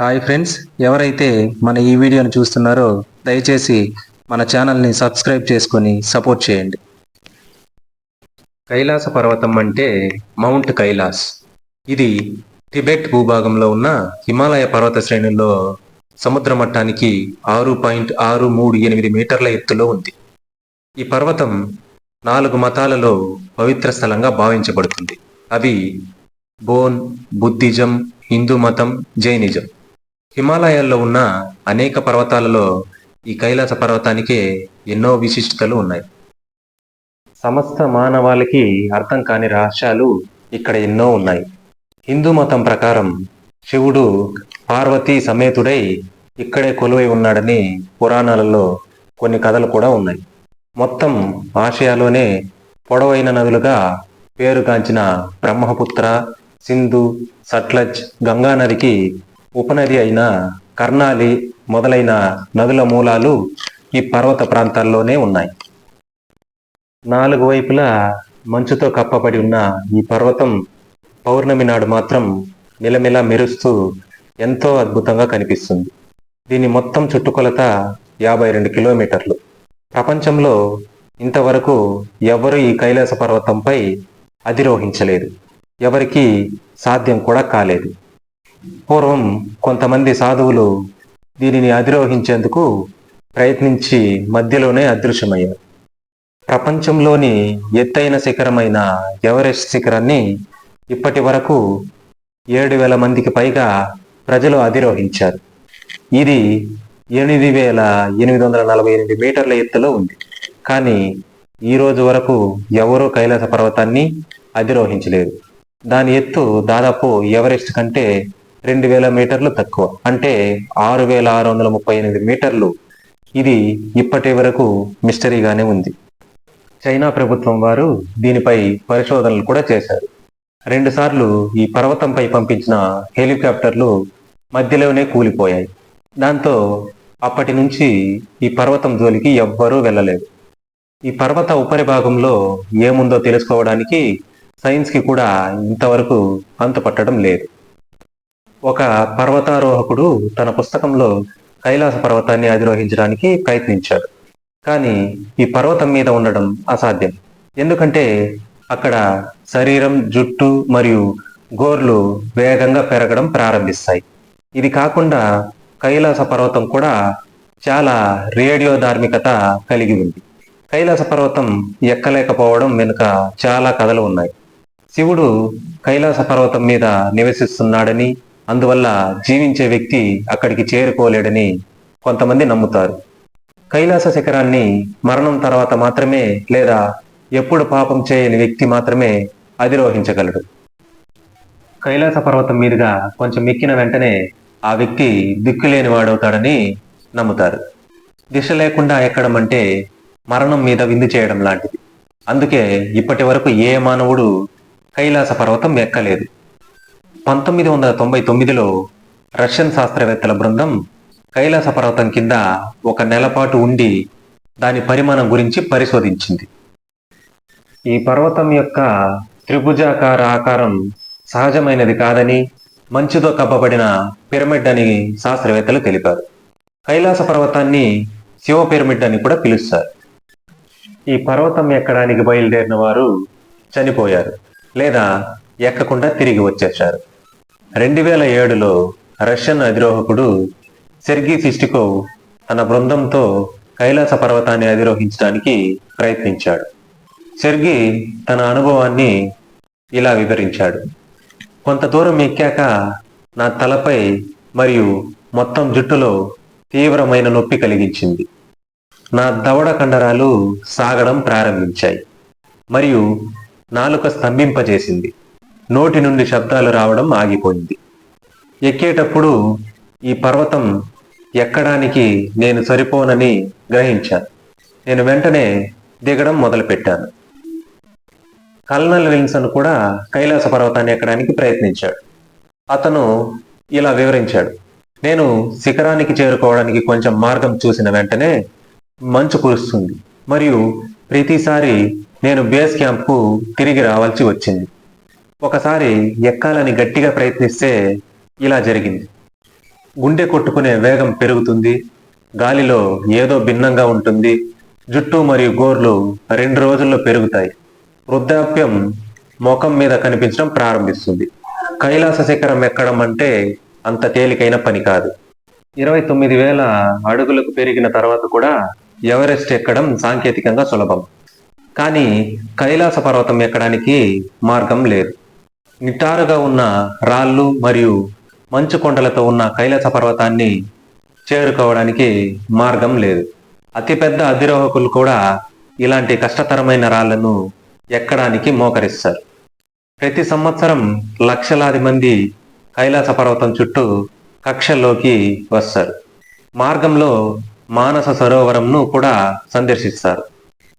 Hi friends ఎవరైతే మన ఈ వీడియోను చూస్తున్నారో దయచేసి మన ఛానల్ని సబ్స్క్రైబ్ చేసుకొని సపోర్ట్ చేయండి. కైలాస పర్వతం అంటే మౌంట్ కైలాస్. ఇది టిబెట్ భూభాగంలో ఉన్న హిమాలయ పర్వత శ్రేణుల్లో సముద్ర మట్టానికి ఆరు పాయింట్ ఆరు మూడు ఎనిమిది మీటర్ల ఎత్తులో ఉంది. ఈ పర్వతం నాలుగు మతాలలో పవిత్ర స్థలంగా భావించబడుతుంది. అవి బోన్ బుద్ధిజం హిందూ మతం జైనిజం. హిమాలయాల్లో ఉన్న అనేక పర్వతాలలో ఈ కైలాస పర్వతానికే ఎన్నో విశిష్టతలు ఉన్నాయి. సమస్త మానవాళికి అర్థం కాని రహస్యాలు ఇక్కడ ఎన్నో ఉన్నాయి. హిందూ మతం ప్రకారం శివుడు పార్వతీ సమేతుడై ఇక్కడే కొలువై ఉన్నాడని పురాణాలలో కొన్ని కథలు కూడా ఉన్నాయి. మొత్తం ఆసియాలోనే పొడవైన నదులుగా పేరుగాంచిన బ్రహ్మపుత్ర సింధు సట్లజ్ గంగా నదికి ఉపనది అయిన కర్ణాలి మొదలైన నదుల మూలాలు ఈ పర్వత ప్రాంతాల్లోనే ఉన్నాయి. నాలుగు వైపులా మంచుతో కప్పబడి ఉన్న ఈ పర్వతం పౌర్ణమి నాడు మాత్రం నిలమిలా మెరుస్తూ ఎంతో అద్భుతంగా కనిపిస్తుంది. దీని మొత్తం చుట్టుకొలత యాభై రెండు కిలోమీటర్లు. ప్రపంచంలో ఇంతవరకు ఎవరు ఈ కైలాస పర్వతంపై అధిరోహించలేదు. ఎవరికి సాధ్యం కూడా కాలేదు. పూర్వం కొంతమంది సాధువులు దీనిని అధిరోహించేందుకు ప్రయత్నించి మధ్యలోనే అదృశ్యమయ్యారు. ప్రపంచంలోని ఎత్తైన శిఖరమైన ఎవరెస్ట్ శిఖరాన్ని ఇప్పటి వరకు ఏడు వేల మందికి పైగా ప్రజలు అధిరోహించారు. ఇది ఎనిమిది వేల ఎనిమిది వందల నలభై ఎనిమిది మీటర్ల ఎత్తులో ఉంది. కానీ ఈ రోజు వరకు ఎవరూ కైలాస పర్వతాన్ని అధిరోహించలేదు. దాని ఎత్తు దాదాపు ఎవరెస్ట్ కంటే రెండు వేల మీటర్లు తక్కువ. అంటే ఆరు వేల ఆరు వందల ముప్పై ఎనిమిది మీటర్లు. ఇది ఇప్పటి వరకు మిస్టరీగానే ఉంది. చైనా ప్రభుత్వం వారు దీనిపై పరిశోధనలు కూడా చేశారు. రెండుసార్లు ఈ పర్వతంపై పంపించిన హెలికాప్టర్లు మధ్యలోనే కూలిపోయాయి. దాంతో అప్పటి నుంచి ఈ పర్వతం జోలికి ఎవ్వరూ వెళ్ళలేదు. ఈ పర్వత ఉపరిభాగంలో ఏముందో తెలుసుకోవడానికి సైన్స్కి కూడా ఇంతవరకు అంతుపట్టడం లేదు. ఒక పర్వతారోహకుడు తన పుస్తకంలో కైలాస పర్వతాన్ని అధిరోహించడానికి ప్రయత్నించాడు. కానీ ఈ పర్వతం మీద ఉండడం అసాధ్యం. ఎందుకంటే అక్కడ శరీరం జుట్టు మరియు గోర్లు వేగంగా పెరగడం ప్రారంభిస్తాయి. ఇది కాకుండా కైలాస పర్వతం కూడా చాలా రేడియో ధార్మికత కలిగి ఉంది. కైలాస పర్వతం ఎక్కలేకపోవడం వెనుక చాలా కథలు ఉన్నాయి. శివుడు కైలాస పర్వతం మీద నివసిస్తున్నాడని అందువల్ల జీవించే వ్యక్తి అక్కడికి చేరుకోలేడని కొంతమంది నమ్ముతారు. కైలాస శిఖరాన్ని మరణం తర్వాత మాత్రమే లేదా ఎప్పుడు పాపం చేయని వ్యక్తి మాత్రమే అధిరోహించగలడు. కైలాస పర్వతం మీదుగా కొంచెం ఎక్కిన వెంటనే ఆ వ్యక్తి దిక్కులేని వాడవుతాడని నమ్ముతారు. దిశ లేకుండా ఎక్కడం అంటే మరణం మీద విందు చేయడం లాంటిది. అందుకే ఇప్పటి వరకు ఏ మానవుడు కైలాస పర్వతం ఎక్కలేదు. పంతొమ్మిది వందల తొంభై తొమ్మిదిలో రష్యన్ శాస్త్రవేత్తల బృందం కైలాస పర్వతం కింద ఒక నెలపాటు ఉండి దాని పరిమాణం గురించి పరిశోధించింది. ఈ పర్వతం యొక్క త్రిభుజాకార ఆకారం సహజమైనది కాదని మంచుతో కప్పబడిన పిరమిడ్ అని శాస్త్రవేత్తలు తెలిపారు. కైలాస పర్వతాన్ని శివ పిరమిడ్ అని కూడా పిలుస్తారు. ఈ పర్వతం ఎక్కడానికి బయలుదేరిన వారు చనిపోయారు లేదా ఎక్కకుండా తిరిగి వచ్చేశారు. రెండు వేల ఏడులో రష్యన్ అధిరోహకుడు సెర్గీ సిస్టికోవ్ తన బృందంతో కైలాస పర్వతాన్ని అధిరోహించడానికి ప్రయత్నించాడు. సెర్గి తన అనుభవాన్ని ఇలా వివరించాడు. కొంత దూరం ఎక్కాక నా తలపై మరియు మొత్తం జుట్టులో తీవ్రమైన నొప్పి కలిగించింది. నా దవడ కండరాలు సాగడం ప్రారంభించాయి మరియు నాలుక స్తంభింపజేసింది. నోటి నుండి శబ్దాలు రావడం ఆగిపోయింది. ఎక్కేటప్పుడు ఈ పర్వతం ఎక్కడానికి నేను సరిపోనని గ్రహించాను. నేను వెంటనే దిగడం మొదలుపెట్టాను. కల్నల్ విల్సన్ కూడా కైలాస పర్వతాన్ని ఎక్కడానికి ప్రయత్నించాడు. అతను ఇలా వివరించాడు. నేను శిఖరానికి చేరుకోవడానికి కొంచెం మార్గం చూసిన వెంటనే మంచు కురుస్తుంది. మరియు ప్రతిసారి నేను బేస్ క్యాంప్కు తిరిగి రావాల్సి వచ్చింది. ఒకసారి ఎక్కాలని గట్టిగా ప్రయత్నిస్తే ఇలా జరిగింది. గుండె కొట్టుకునే వేగం పెరుగుతుంది. గాలిలో ఏదో భిన్నంగా ఉంటుంది. జుట్టు మరియు గోర్లు రెండు రోజుల్లో పెరుగుతాయి. వృద్ధాప్యం ముఖం మీద కనిపించడం ప్రారంభిస్తుంది. కైలాస శిఖరం ఎక్కడం అంటే అంత తేలికైన పని కాదు. ఇరవై తొమ్మిది వేల అడుగులకు పెరిగిన తర్వాత కూడా ఎవరెస్ట్ ఎక్కడం సాంకేతికంగా సులభం. కానీ కైలాస పర్వతం ఎక్కడానికి మార్గం లేదు. నిటారుగా ఉన్న రాళ్ళు మరియు మంచు కొండలతో ఉన్న కైలాస పర్వతాన్ని చేరుకోవడానికి మార్గం లేదు. అతిపెద్ద అధిరోహకులు కూడా ఇలాంటి కష్టతరమైన రాళ్ళను ఎక్కడానికి మోకరిస్తారు. ప్రతి సంవత్సరం లక్షలాది మంది కైలాస పర్వతం చుట్టూ కక్షల్లోకి వస్తారు. మార్గంలో మానస సరోవరంను కూడా సందర్శిస్తారు.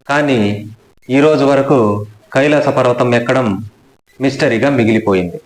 కానీ ఈ రోజు వరకు కైలాస పర్వతం ఎక్కడం మిస్టరీగా మిగిలిపోయింది.